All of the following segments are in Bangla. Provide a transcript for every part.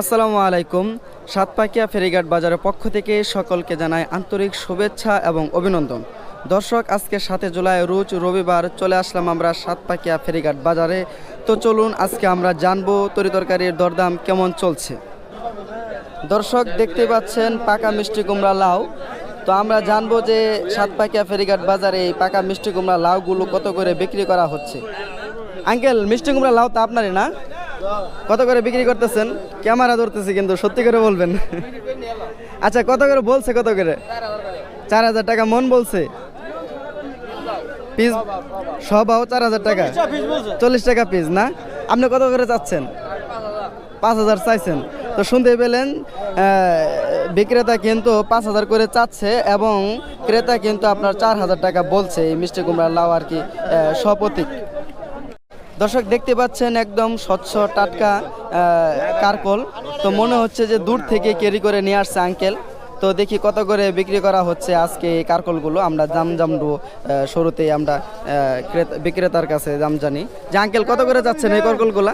আসসালামু আলাইকুম। সাতপাকিয়া ফেরিঘাট বাজারের পক্ষ থেকে সকলকে জানাই আন্তরিক শুভেচ্ছা এবং অভিনন্দন। দর্শক, আজকে সাতে জুলাই, রোজ রবিবার চলে আসলাম আমরা সাতপাকিয়া ফেরিঘাট বাজারে। তো চলুন, আজকে আমরা জানব তরিতরকারির দরদাম কেমন চলছে। দর্শক, দেখতে পাচ্ছেন পাকা মিষ্টি কুমড়া লাউ। তো আমরা জানব যে সাতপাকিয়া ফেরিঘাট বাজারে এই পাকা মিষ্টি কুমড়া লাউগুলো কত করে বিক্রি করা হচ্ছে। আঙ্কেল, মিষ্টি কুমড়া লাউ তো আপনারই না? কত করে বিক্রি করতেছেন? ক্যামেরা ধরতেছি কিন্তু সত্যি করে বলবেন। আচ্ছা কত করে বলছে কত করে? চার হাজার টাকা, মন বলছে? পিস সবাও চার হাজার টাকা। চল্লিশ টাকা পিস, না? আপনি কত করে চাচ্ছেন? পাঁচ হাজার চাইছেন। তো শুনতে পেলেন বিক্রেতা কিন্তু পাঁচ হাজার করে চাচ্ছে এবং ক্রেতা কিন্তু আপনার চার হাজার টাকা বলছে, এই মিষ্টি কুমড়ার লাউ আর কি সপতিক দর্শক দেখতে পাচ্ছেন একদম স্বচ্ছ টাটকা কারকল। তো মনে হচ্ছে যে দূর থেকে ক্যারি করে নিয়ে আসছে আঙ্কেল। তো দেখি কত করে বিক্রি করা হচ্ছে আজকে এই কারকলগুলো। আমরা জানব আহ, শুরুতেই আমরা ক্রেতা- বিক্রেতার কাছে দাম জানি যে আঙ্কেল কত করে যাচ্ছেন এই কারকলগুলা?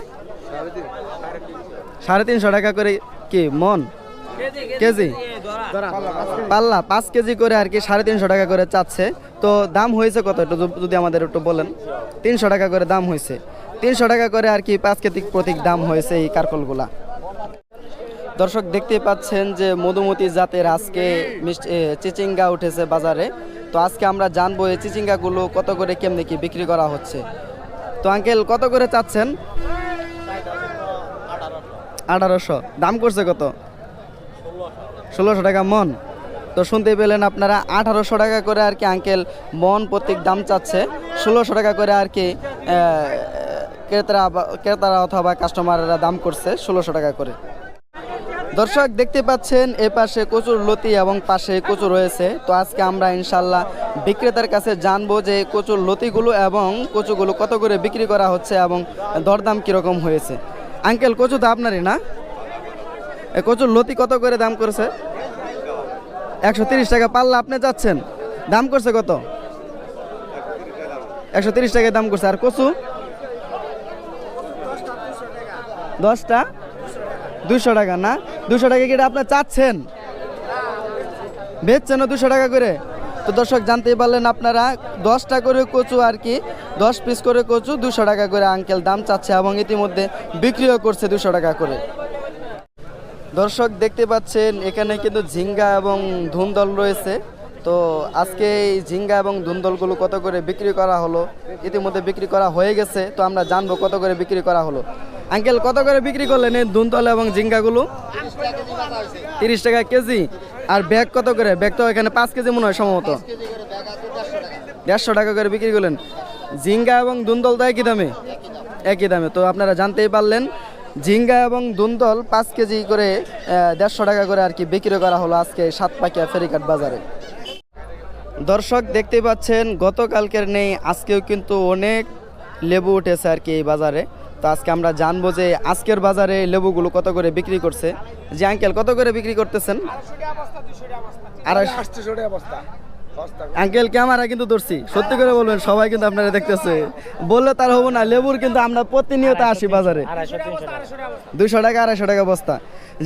সাড়ে তিনশো টাকা করে কি মন? কেজি? পাল্লা পাঁচ কেজি করে আর কি সাড়ে তিনশো টাকা করে চাচ্ছে। তো দাম হয়েছে কত একটু যদি আমাদের একটু বলেন? তিনশো টাকা করে দাম হয়েছে। তিনশো টাকা করে আর কি পাঁচ কেজি প্রতীক দাম হয়েছে এই কারকলগুলা। দর্শক দেখতে পাচ্ছেন যে মধুমতি জাতের আজকে চিচিঙ্গা উঠেছে বাজারে। তো আজকে আমরা জানব এই চিচিঙ্গাগুলো কত করে, কেমনে কি বিক্রি করা হচ্ছে। তো আঙ্কেল, কত করে চাচ্ছেন? আঠারোশো। দাম করছে কত? ষোলোশো টাকা মন। তো শুনতে পেলেন আপনারা, আঠারোশো টাকা করে আর কি আঙ্কেল মন প্রত্যেক দাম চাচ্ছে। ষোলোশো টাকা করে আর কি ক্রেতারা ক্রেতারা অথবা কাস্টমাররা দাম করছে ষোলোশো টাকা করে। দর্শক, দেখতে পাচ্ছেন, এ পাশে কচুর লতি এবং পাশে কচু রয়েছে। তো আজকে আমরা ইনশাল্লাহ বিক্রেতার কাছে জানব যে কচুর লতিগুলো এবং কচুগুলো কত করে বিক্রি করা হচ্ছে এবং দরদাম কীরকম হয়েছে। আঙ্কেল, কচু তো আপনারই না? কচুর লতি কত করে দাম করেছে? একশো তিরিশ টাকা পাল্লা, আপনি যাচ্ছেন? দাম করছে কত? একশো তিরিশ টাকায় দাম করছে। আর কচু? দশটা? দুশো টাকা না? দুশো টাকা কি এটা আপনার চাচ্ছেন? বেচছেন দুশো টাকা করে? তো দর্শক, জানতেই পারলেন আপনারা, দশটা করে কচু আর কি, দশ পিস করে কচু, দুশো টাকা করে আঙ্কেল দাম চাচ্ছে এবং ইতিমধ্যে বিক্রিও করছে দুশো টাকা করে। দর্শক, দেখতে পাচ্ছেন, এখানে কিন্তু ঝিঙ্গা এবং ধুমদল রয়েছে। তো আজকে এই ঝিঙ্গা এবং ধুমদলগুলো কত করে বিক্রি করা হলো, ইতিমধ্যে বিক্রি করা হয়ে গেছে, তো আমরা জানব কত করে বিক্রি করা হলো। আঙ্কেল, কত করে বিক্রি করলেন এই ধুমদল এবং ঝিঙ্গাগুলো? তিরিশ টাকা কেজি। আর ব্যাগ কত করে? ব্যাগ তো এখানে পাঁচ কেজি মনে হয় সম্ভবত। দেড়শো টাকা করে বিক্রি করলেন। ঝিঙ্গা এবং দুন্দল তো একই দামে? একই দামে। তো আপনারা জানতেই পারলেন, ঝিঙ্গা এবং দুন্দল পাঁচ কেজি করে দেড়শো টাকা করে আর কি বিক্রি করা হলো আজকে সাত সাতপাকিয়া ফেরিঘাট বাজারে। দর্শক দেখতে পাচ্ছেন গতকালকের নেই আজকেও কিন্তু অনেক লেবু উঠেছে আর কি এই বাজারে। তো আজকে আমরা জানব যে আজকের বাজারে লেবুগুলো কত করে বিক্রি করছে। যে আঙ্কেল কত করে বিক্রি করতেছেন? আঙ্কেল ক্যামেরা কিন্তু ধরছি। সত্যি করে বলবেন সবাই কিন্তু আপনারা দেখতেছে। বললে তার হব না লেবুর কিন্তু আমরা প্রতিনিয়ত আসি বাজারে। দুইশো টাকা আড়াইশো টাকা বস্তা।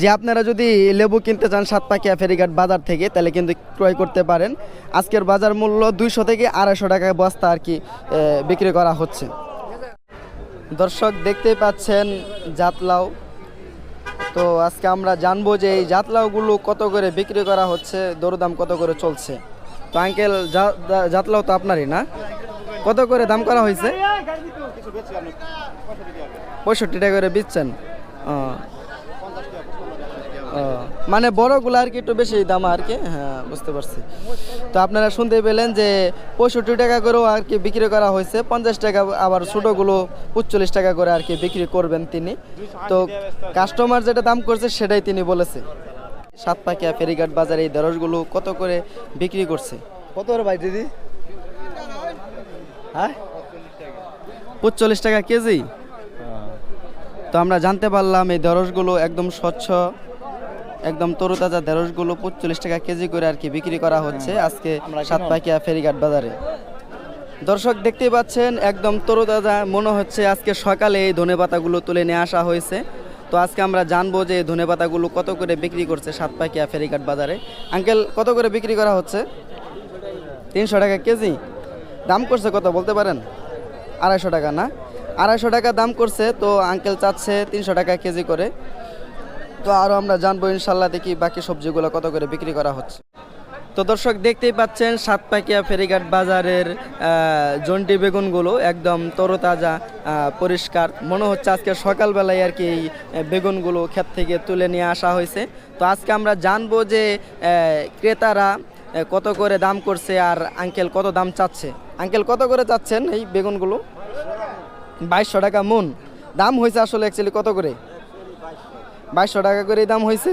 যে আপনারা যদি লেবু কিনতে চান সাতপাকিয়া ফেরিঘাট বাজার থেকে, তাহলে কিন্তু ক্রয় করতে পারেন। আজকের বাজার মূল্য দুইশো থেকে আড়াইশো টাকা বস্তা আর কি বিক্রি করা হচ্ছে। দর্শক, দেখতেই পাচ্ছেন জাতলাও। তো আজকে আমরা জানব যে এই জাতলাওগুলো কত করে বিক্রি করা হচ্ছে, দরদাম কত করে চলছে। তো আঙ্কেল জাতলাও তো আপনারই না? কত করে দাম করা হয়েছে? পঁয়ষট্টি টাকা করে বিচ্ছেন। মানে বড়গুলো আর কি একটু বেশি দাম আর কি? হ্যাঁ বুঝতে পারছি। তো আপনারা শুনতে পেলেন যে পঁয়ষট্টি টাকা করেও আর কি বিক্রি করা হয়েছে। পঞ্চাশ টাকা আবার ছোটোগুলো পঁচল্লিশ টাকা করে আর কি বিক্রি করবেন তিনি। তো কাস্টমার যেটা দাম করছে সেটাই তিনি বলেছে। সাতপাকিয়া ফেরিঘাট বাজারে এই দেরসগুলো কত করে বিক্রি করছে? কত করে ভাই দিদি? হ্যাঁ? পঁচল্লিশ টাকা কেজি? তো আমরা জানতে পারলাম এই দেরসগুলো একদম স্বচ্ছ। একদম তরুতাজা দেরসগুলো পঁচল্লিশ টাকা কেজি করে আর কি বিক্রি করা হচ্ছে আজকে সাতপাকিয়া ফেরিঘাট বাজারে। দর্শক দেখতেই পাচ্ছেন একদম তরুতাজা মনে হচ্ছে আজকে সকালে এই ধনে পাতাগুলো তুলে নিয়ে আসা হয়েছে। তো আজকে আমরা জানব যে ধনে পাতাগুলো কত করে বিক্রি করছে সাতপাকিয়া ফেরিঘাট বাজারে। আঙ্কেল কত করে বিক্রি করা হচ্ছে? তিনশো টাকা কেজি? দাম করছে কত বলতে পারেন? আড়াইশো টাকা না? আড়াইশো টাকা দাম করছে তো আঙ্কেল চাচ্ছে তিনশো টাকা কেজি করে। তো আরও আমরা জানব ইনশাল্লাহ দেখি বাকি সবজিগুলো কত করে বিক্রি করা হচ্ছে। তো দর্শক, দেখতেই পাচ্ছেন সাতপাকিয়া ফেরিঘাট বাজারের জন্টি বেগুনগুলো একদম তরতাজা পরিষ্কার। মনে হচ্ছে আজকে সকালবেলায় আর কি এই বেগুনগুলো ক্ষেত থেকে তুলে নিয়ে আসা হয়েছে। তো আজকে আমরা জানব যে ক্রেতারা কত করে দাম করছে আর আঙ্কেল কত দাম চাচ্ছে। আঙ্কেল, কত করে চাচ্ছেন এই বেগুনগুলো? বাইশশো টাকা মন। দাম হয়েছে আসলে অ্যাকচুয়ালি কত করে? বাইশশো টাকা করে দাম হয়েছে।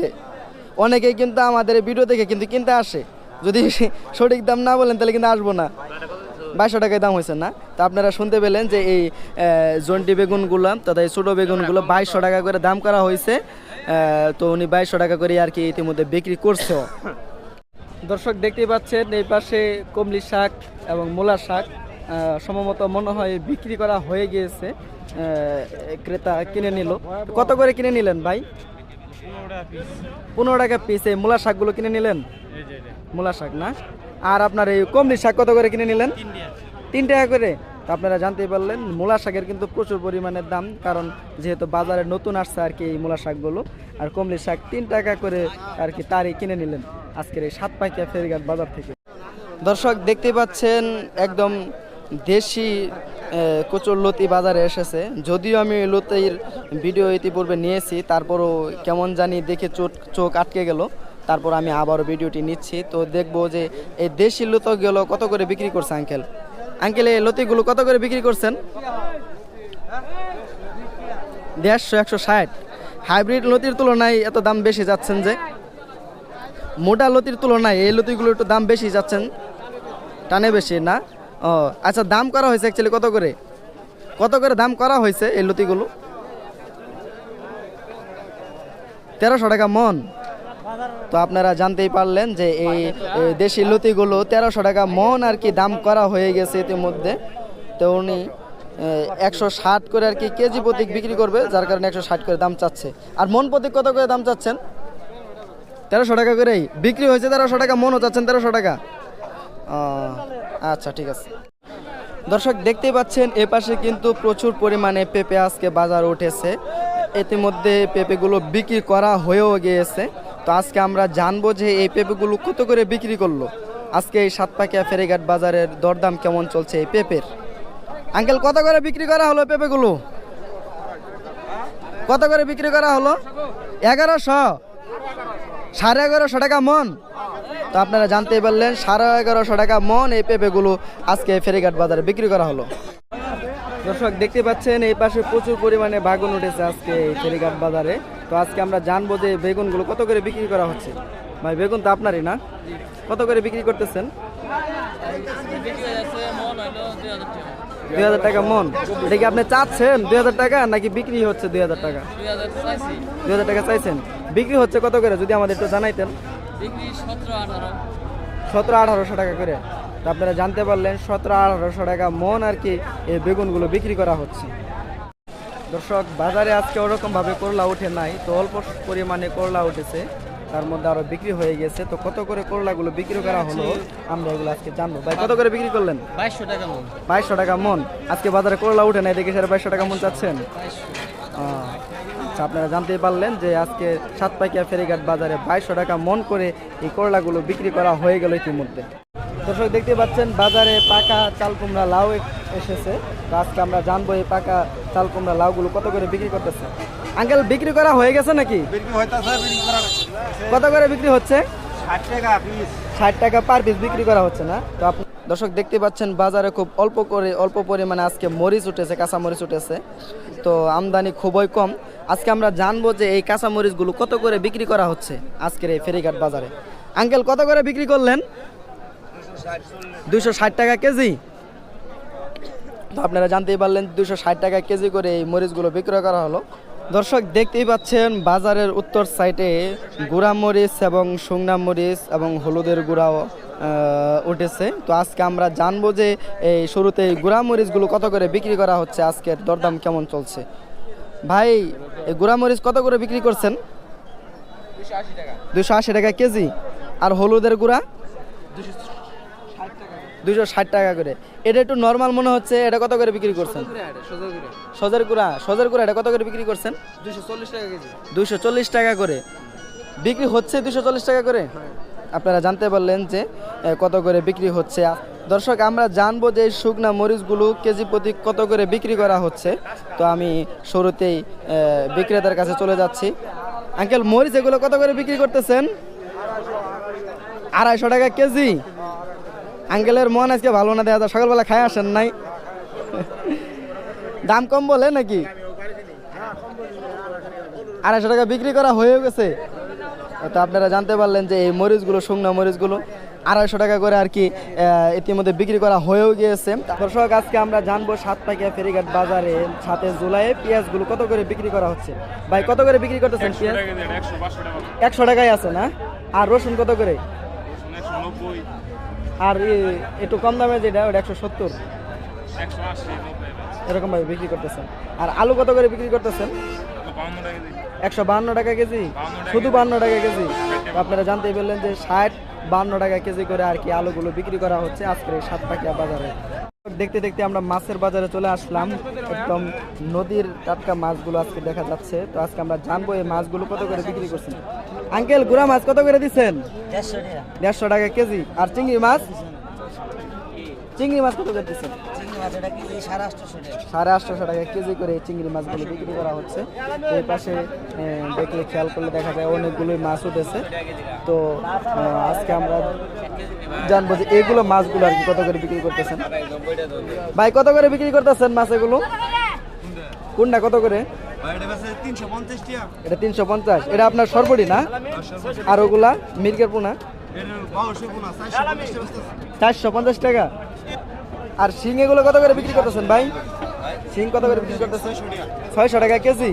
অনেকেই কিন্তু আমাদের ভিডিও দেখে কিন্তু কিনতে আসে। যদি সঠিক দাম না বলেন, তাহলে কিন্তু আসব না। বাইশশো টাকায় দাম হয়েছে না। তো আপনারা শুনতে পেলেন যে এই জন্টি বেগুনগুলো, তথা এই ছোটো বেগুনগুলো বাইশশো টাকা করে দাম করা হয়েছে। তো উনি বাইশশো টাকা করে আর কি ইতিমধ্যে বিক্রি করছে। দর্শক, দেখতেই পাচ্ছেন, এই পাশে কমলি শাক এবং মূলা শাক। সম্ভবত মনে হয় বিক্রি করা হয়ে গিয়েছে ক্রেতা কিনে নিল। কত করে কিনে নিলেন ভাই? পনেরো টাকা পিস এই মূলা শাকগুলো কিনে নিলেন? মূলা শাক না? আর আপনার এই কমলি শাক কত করে কিনে নিলেন? তিন টাকা করে। আপনারা জানতে পারলেন মূলা শাকের কিন্তু প্রচুর পরিমাণের দাম, কারণ যেহেতু বাজারে নতুন আসছে আর কি এই মূলা শাকগুলো, আর কমলি শাক তিন টাকা করে আর কি তারই কিনে নিলেন আজকের এই সাত পাইকা ফেরিঘাট বাজার থেকে। দর্শক, দেখতে পাচ্ছেন, একদম দেশি কচুর লতি বাজারে এসেছে। যদিও আমি লতির ভিডিও ইতিপূর্বে নিয়েছি, তারপরও কেমন জানি দেখে চোখ চোখ আটকে গেল। তারপর আমি আবারও ভিডিওটি নিচ্ছি। তো দেখব যে এই দেশি লতিগুলো কত করে বিক্রি করছে আঙ্কেল? আঙ্কেল, এই লতিগুলো কত করে বিক্রি করছেন? দেড়শো, একশো ষাট। হাইব্রিড লতির তুলনায় এত দাম বেশি যাচ্ছেন যে। মোটা লতির তুলনায় এই লতিগুলো একটু দাম বেশি যাচ্ছেন। টানে বেশি, না? ও আচ্ছা দাম করা হয়েছে অ্যাকচুয়ালি কত করে? কত করে দাম করা হয়েছে এই লতিগুলো? তেরোশো টাকা মন। তো আপনারা জানতেই পারলেন যে এই দেশি লতিগুলো তেরোশো টাকা মন আর কি দাম করা হয়ে গেছে ইতিমধ্যে। তো উনি একশো ষাট করে আর কি কেজি প্রতীক বিক্রি করবে, যার কারণে একশো ষাট করে দাম চাচ্ছে। আর মন প্রতীক কত করে দাম চাচ্ছেন? তেরোশো টাকা করেই। বিক্রি হয়েছে তেরোশো টাকা, মনও চাচ্ছেন তেরোশো টাকা। আচ্ছা ঠিক আছে। দর্শক, দেখতেই পাচ্ছেন, এ পাশে কিন্তু প্রচুর পরিমাণে পেঁপে আজকে বাজার উঠেছে। ইতিমধ্যে পেঁপেগুলো বিক্রি করা হয়েও গিয়েছে। তো আজকে আমরা জানব যে এই পেঁপেগুলো কত করে বিক্রি করল। আজকে এই সাতপাকিয়া ফেরিঘাট বাজারের দরদাম কেমন চলছে এই পেঁপের? আঙ্কেল, কত করে বিক্রি করা হলো পেঁপেগুলো? কত করে বিক্রি করা হলো? এগারোশো? সাড়ে এগারোশো টাকা মন? তো আপনারা জানতেই পারলেন, সাড়ে এগারোশো টাকা মন এই পেঁপেগুলো আজকে ফেরিঘাট বাজারে বিক্রি করা হলো। দর্শক, দেখতে পাচ্ছেন, এই পাশে প্রচুর পরিমাণে বাগুন উঠেছে আজকে এই ফেরিঘাট বাজারে। তো আজকে আমরা জানব যে বেগুনগুলো কত করে বিক্রি করা হচ্ছে। ভাই, বেগুন তো আপনারই না? কত করে বিক্রি করতেছেন? দুই হাজার টাকা মন। এটা কি আপনি চাচ্ছেন দুই হাজার টাকা, নাকি বিক্রি হচ্ছে দুই হাজার টাকা? দুই হাজার টাকা চাইছেন। বিক্রি হচ্ছে কত করে, যদি আমাদের একটু জানাইতেন। সতেরো আঠারোশো টাকা করে। তো আপনারা জানতে পারলেন সতেরো আঠারোশো টাকা মন আর কি এই বেগুনগুলো বিক্রি করা হচ্ছে। দর্শক বাজারে আজকে ওরকম ভাবে করলা উঠে নাই তো অল্প পরিমাণে করলা উঠেছে। তার মধ্যে আরও বিক্রি হয়ে গেছে। তো কত করে করলাগুলো বিক্রি করা হলো আমরা এগুলো আজকে জানব। ভাই কত করে বিক্রি করলেন? বাইশশো টাকা মন। বাইশশো টাকা মন। আজকে বাজারে করলা উঠে নাই দেখে সেটা বাইশশো টাকা মন চাচ্ছেন? আচ্ছা আপনারা জানতেই পারলেন যে আজকে সাতপাইকিয়া ফেরিঘাট বাজারে বাইশশো টাকা মন করে এই করলাগুলো বিক্রি করা হয়ে গেল ইতিমধ্যে। দর্শক দেখতে পাচ্ছেন বাজারে পাকা চাল কুমড়া লাউ এসেছে। তো আজকে আমরা জানব এই পাকা চাল কুমড়া লাউগুলো কত করে বিক্রি করতেছে। আঙ্কেল বিক্রি করা হয়ে গেছে নাকি? কত করে বিক্রি হচ্ছে? ষাট টাকা ষাট টাকা পার পিস বিক্রি করা হচ্ছে না? তো আপনি দর্শক দেখতে পাচ্ছেন বাজারে খুব অল্প করে অল্প পরিমাণে আজকে মরিচ উঠেছে কাঁচা মরিচ উঠেছে। তো আমদানি খুবই কম। আজকে আমরা জানব যে এই কাঁচা মরিচগুলো কত করে বিক্রি করা হচ্ছে আজকের এই ফেরিঘাট বাজারে। আঙ্কেল, কত করে বিক্রি করলেন? দুইশো ষাট টাকা কেজি। তো আপনারা জানতেই পারলেন দুশো ষাট টাকা কেজি করে এই মরিচগুলো বিক্রয় করা হলো। দর্শক, দেখতেই পাচ্ছেন, বাজারের উত্তর সাইডে গুঁড়া মরিচ এবং শুকনা মরিচ এবং হলুদের গুঁড়াও উঠেছে। তো আজকে আমরা জানব যে এই শুরুতে গুঁড়া মরিচগুলো কত করে বিক্রি করা হচ্ছে, আজকের দরদাম কেমন চলছে? ভাই গুড়া মরিচ কত করে বিক্রি করছেন? দুশো আশি টাকা কেজি। আর হলুদের গুঁড়া? দুশো ষাট টাকা করে। এটা একটু নর্মাল মনে হচ্ছে, এটা কত করে বিক্রি করছেন? সজের গুঁড়া সজের গুঁড়া, এটা কত করে বিক্রি করছেন? দুশো চল্লিশ টাকা দুশো চল্লিশ টাকা করে। বিক্রি হচ্ছে দুশো চল্লিশ টাকা করে? আপনারা জানতে পারলেন যে কত করে বিক্রি হচ্ছে দর্শক, আমরা জানব যে এই শুকনা মরিচগুলো কেজি প্রতি কত করে বিক্রি করা হচ্ছে। তো আমি শুরুতেই বিক্রেতার কাছে চলে যাচ্ছি। আঙ্কেল, মরিচ এগুলো কত করে বিক্রি করতেছেন? আড়াইশো টাকা কেজি। আঙ্কেলের মন আজকে ভালো না, দেখা যায় সকালবেলা খাই আসেন নাই। দাম কম বলে নাকি? আড়াইশো টাকা বিক্রি করা হয়ে গেছে। তো আপনারা জানতে পারলেন যে এই মরিচগুলো, শুকনো মরিচগুলো আড়াইশো টাকা করে আর কি ইতিমধ্যে বিক্রি করা হয়েও গিয়েছে। দর্শক আজকে আমরা জানব সাতপাকিয়া ফেরিঘাট বাজারে সাথে জুলাইয়ে পেঁয়াজগুলো কত করে বিক্রি করা হচ্ছে? ভাই কত করে বিক্রি করতেছেন পেঁয়াজ? একশো টাকায় আছে না? আর রসুন কত করে? আর একটু কম দামে যেটা ওটা একশো সত্তর। এরকম ভাবে বিক্রি করতেছেন। আর আলু কত করে বিক্রি করতেছেন? একশো বাহান্ন টাকা কেজি। শুধু বাহান্ন টাকা কেজি? আপনারা জানতেই পারলেন যে ষাট বাহান্ন টাকা কেজি করে আর কি আলুগুলো বিক্রি করা হচ্ছে আজকের এই সাতপাকিয়া বাজারে। দেখতে দেখতে আমরা মাছের বাজারে চলে আসলাম। একদম নদীর টাটকা মাছগুলো আজকে দেখা যাচ্ছে। তো আজকে আমরা জানব এই মাছগুলো কত করে বিক্রি করছেন। আঙ্কেল গুড়া মাছ কত করে দিচ্ছেন? দেড়শো টাকা কেজি। আর চিংড়ি মাছ? চিংড়ি মাছ কত করে দিচ্ছেন? সাড়ে আটশোশো টাকা। কেজি করে এই চিংড়ি মাছগুলো বিক্রি করা হচ্ছে। এই পাশে দেখলে খেয়াল করলে দেখা যায় অনেকগুলোই মাছ উঠেছে। তো আজকে আমরা জানব যে এগুলো মাছগুলো আর কি কত করে বিক্রি করতেছেন। ভাই, কত করে বিক্রি করতেছেন মাছ এগুলো? কোনটা, কত করে? এটা তিনশো পঞ্চাশ। এটা আপনার সরবরি না? আর ওগুলা মির্গের পোনা? চারশো পঞ্চাশ টাকা। আর শিং এগুলো কত করে বিক্রি করতেছেন ভাই? শিং কত করে বিক্রি করতেছেন? ছয়শো টাকা কেজি।